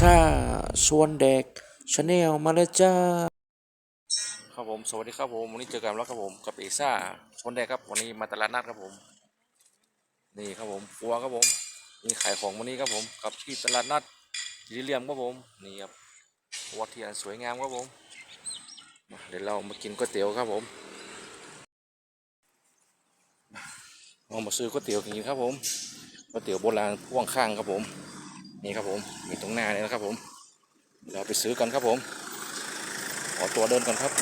ซ่าชวนเด็กชาแนลมาแล้วจ้า ครับผม สวัสดีครับผม วันนี้เจอกันแล้วครับผมกับเอซ่าชวนเด็กครับ วันนี้มาตลาดนัดครับผม นี่ครับผมฟัวครับผม นี่ขายของวันนี้ครับผม กับที่ตลาดนัดยิเลียมครับผม นี่ครับวัดที่อันสวยงามครับผมมาเดี๋ยวเรามากินก๋วยเตี๋ยวครับผมเรามาซื้อก๋วยเตี๋ยวกินครับผมก๋วยเตี๋ยวโบราณพ่วงข้างครับผม นี่ครับผมมีตรงหน้าเลยนะครับผมเราไปซื้อกันครับผม ขอตัวเดินกันครับ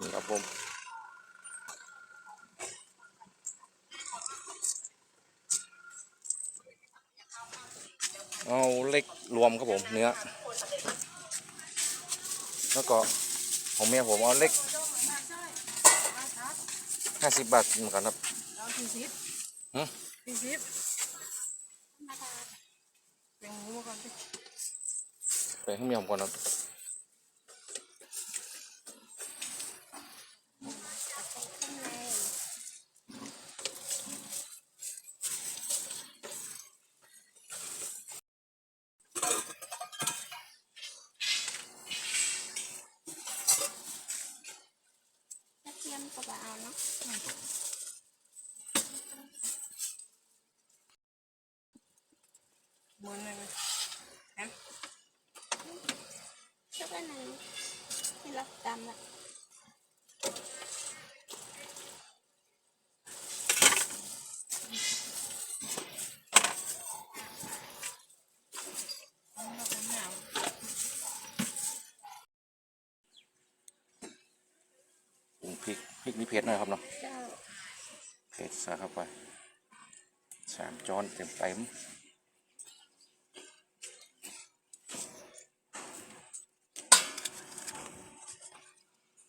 นี่ครับผมเอาเล็กรวมครับผมเนื้อ แล้วก็ของเมียผมเอาเล็กห้าสิบบาทเหมือนกันครับ เอาสี่สิบฮะสี่สิบแบ่งหมูมาก่อนสิไปให้เมียผมก่อนครับกระเทียมก็บ่เอาเนาะ หมุนเลยแอม แล้วก็นั่น ที่เราตำละเอาแล้วก็ไม่เอาปรุงพริกพริกนี่เผ็ดหน่อยครับเนาะเจ้าเผ็ดใส่เข้าไปสามช้อนเต็มเต็ม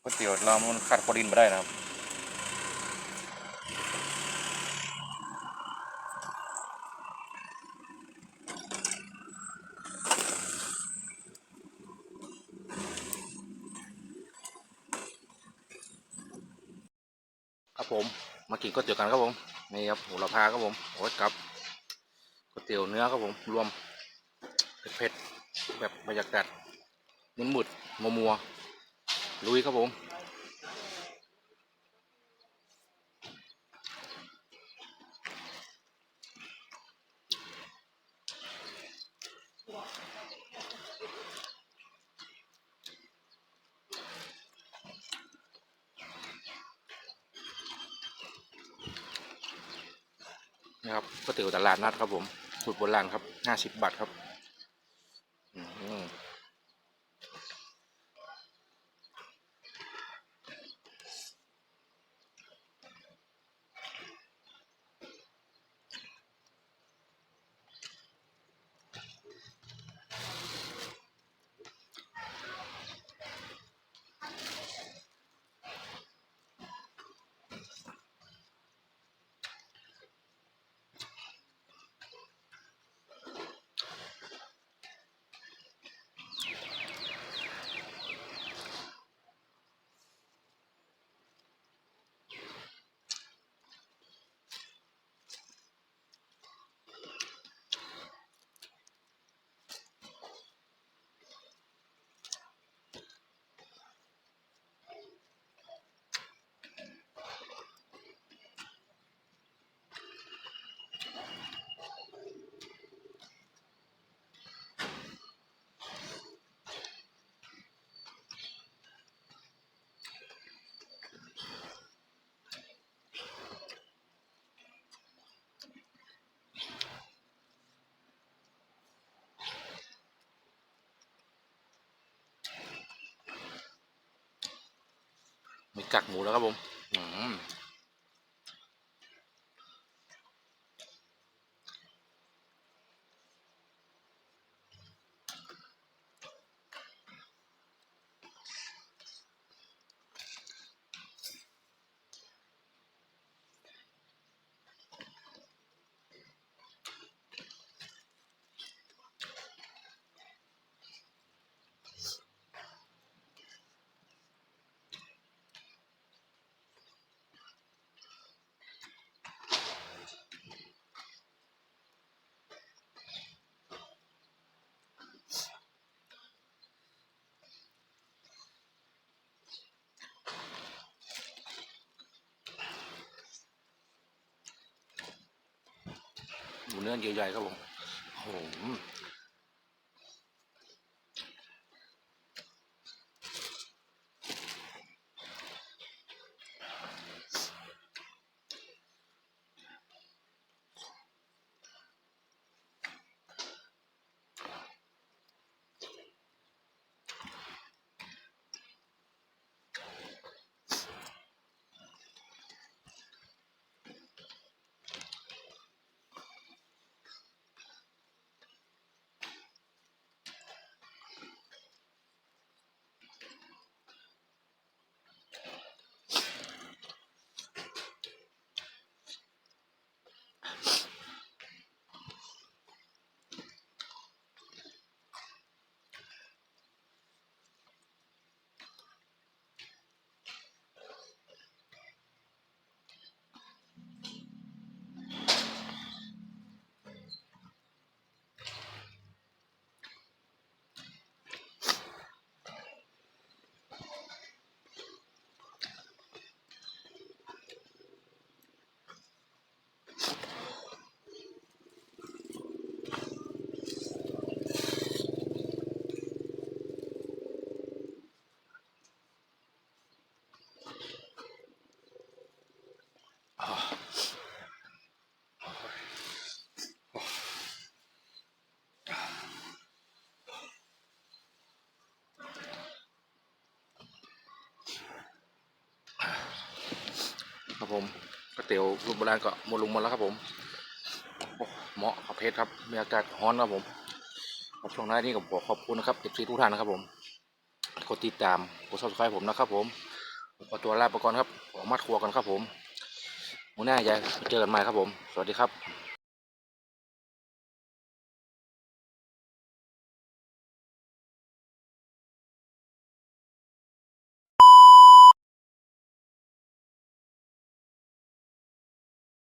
ก๋วยเตี๋ยวเรามันขาดโปรตีนไม่ได้นะครับครับผมมากินก๋วยเตี๋ยวกันครับผมนี่ครับโหระพาครับผมโอ้ยกับก๋วยเตี๋ยวเนื้อครับผมรวมเผ็ดแบบบรรยากาศมืดๆมัวมัว ลุยครับผมนี่ครับก๋วยเตี๋ยวตลาดนัดครับผมสูตรโบราณครับห้าสิบบาทครับ อืม จากหมูแล้วครับผม มูเนื้อใหญ่ๆครับผมโอ้โห ครับผมก๋วยเตี๋ยวรูปโบราณก็หมดลงหมดแล้วครับผมเหมาะกับเพชรครับมีอากาศร้อนครับผมครับช่วงหน้านี้ก็ขอขอบคุณนะครับเอฟซีทุกท่านนะครับผมกดติดตามกดซับสไครต์ผมนะครับผมขอตัวลาไปก่อนครับออกมาทัวร์กันครับผมหัวหน้าใหญ่เจอกันใหม่ครับผม สวัสดีครับ